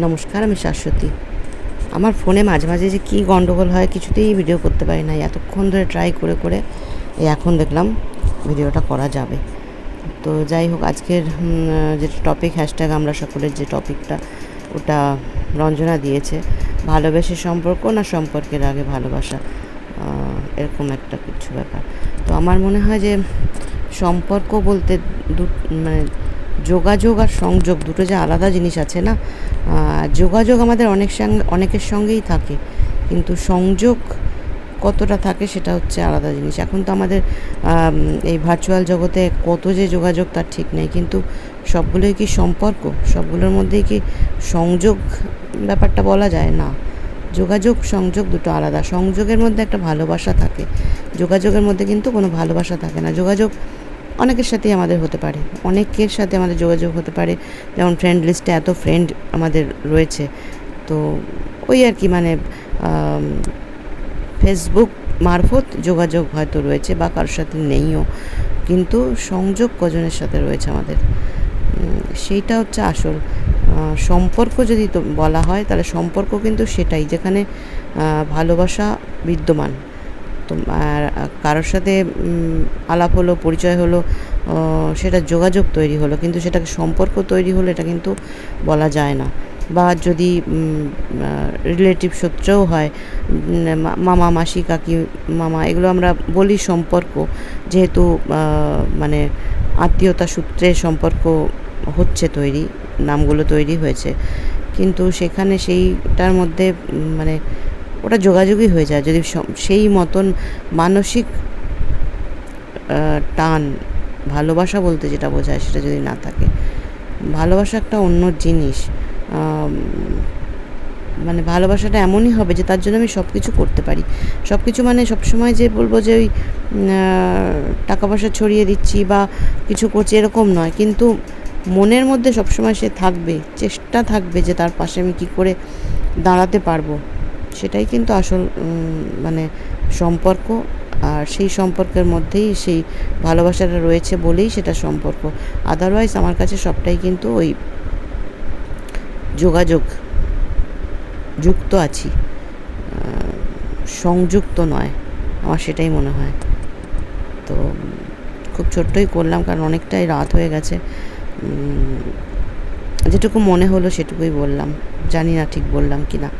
নমস্কার, আমি শাশ্বতী। আমার ফোনে মাঝে মাঝে যে কী গণ্ডগোল হয় কিছুতেই ভিডিও করতে পারি না। এতক্ষণ ধরে ট্রাই করে করে এখন দেখলাম ভিডিওটা করা যাবে। তো যাই হোক, আজকের যে টপিক হ্যাশট্যাগ আমরা সকলের যে টপিকটা ওটা রঞ্জনা দিয়েছে। ভালোবেসে সম্পর্ক না সম্পর্কের আগে ভালোবাসা? এরকম একটা কিছু ব্যাপার। তো আমার মনে হয় যে সম্পর্ক বলতে দু মানে যোগাযোগ আর সংযোগ দুটো যে আলাদা জিনিস আছে না? যোগাযোগ আমাদের অনেক সঙ্গে, অনেকের সঙ্গেই থাকে। কিন্তু সংযোগ কতটা থাকে সেটা হচ্ছে আলাদা জিনিস। এখন তো আমাদের এই ভার্চুয়াল জগতে কত যে যোগাযোগ তার ঠিক নেই। কিন্তু সবগুলোই কি সম্পর্ক? সবগুলোর মধ্যেই কি সংযোগ ব্যাপারটা বলা যায়? না। যোগাযোগ, সংযোগ দুটো আলাদা। সংযোগের মধ্যে একটা ভালোবাসা থাকে। যোগাযোগের মধ্যে কিন্তু কোনো ভালোবাসা থাকে না। যোগাযোগ অনেকের সাথেই আমাদের হতে পারে। অনেকের সাথে আমাদের যোগাযোগ হতে পারে। যেমন ফ্রেন্ড লিস্টে এত ফ্রেন্ড আমাদের রয়েছে। তো ওই আর কি মানে ফেসবুক মারফত যোগাযোগ হয়তো রয়েছে বা কারোর সাথে নেইও। কিন্তু সংযোগ কজনের সাথে রয়েছে আমাদের। সেইটা হচ্ছে আসল। সম্পর্ক যদি বলা হয়, তাহলে সম্পর্ক কিন্তু সেটাই। যেখানে ভালোবাসা বিদ্যমান। তো আর কারোর সাথে আলাপ হলো, পরিচয় হলো সেটা যোগাযোগ তৈরি হলো, কিন্তু সেটাকে সম্পর্ক তৈরি হলো, এটা কিন্তু বলা যায় না। বা যদি রিলেটিভ সূত্রেও হয় মামা, মাসি, কাকি, মামা, এগুলো আমরা বলি সম্পর্ক। যেহেতু মানে আত্মীয়তা সূত্রে সম্পর্ক হচ্ছে তৈরি, নামগুলো তৈরি হয়েছে। কিন্তু সেখানে সেইটার মধ্যে মানে ওটা যোগাযোগই হয়ে যায়। যদি সেই মতন মানসিক টান, ভালোবাসা বলতে যেটা বোঝায় সেটা যদি না থাকে, ভালোবাসা একটা অন্য জিনিস মানে ভালোবাসাটা এমনই হবে যে তার জন্য আমি সব কিছু করতে পারি। সব কিছু মানে সবসময় যে বলব যে ওই টাকা পয়সা ছড়িয়ে দিচ্ছি বা কিছু করছি এরকম নয়। কিন্তু মনের মধ্যে সবসময় সে থাকবে, চেষ্টা থাকবে যে তার পাশে আমি কী করে দাঁড়াতে পারব। সেটাই কিন্তু আসল মানে সম্পর্ক। আর সেই সম্পর্কের মধ্যেই সেই ভালোবাসাটা রয়েছে বলেই সেটা সম্পর্ক। আদারওয়াইজ আমার কাছে সবটাই কিন্তু ওই যোগাযোগ, যুক্ত আছি। সংযুক্ত নয়, আমার সেটাই মনে হয়। তো খুব ছোট্টই করলাম কারণ অনেকটাই রাত হয়ে গেছে। যেটুকু মনে হলো সেটুকুই বললাম। জানি না ঠিক বললাম কি না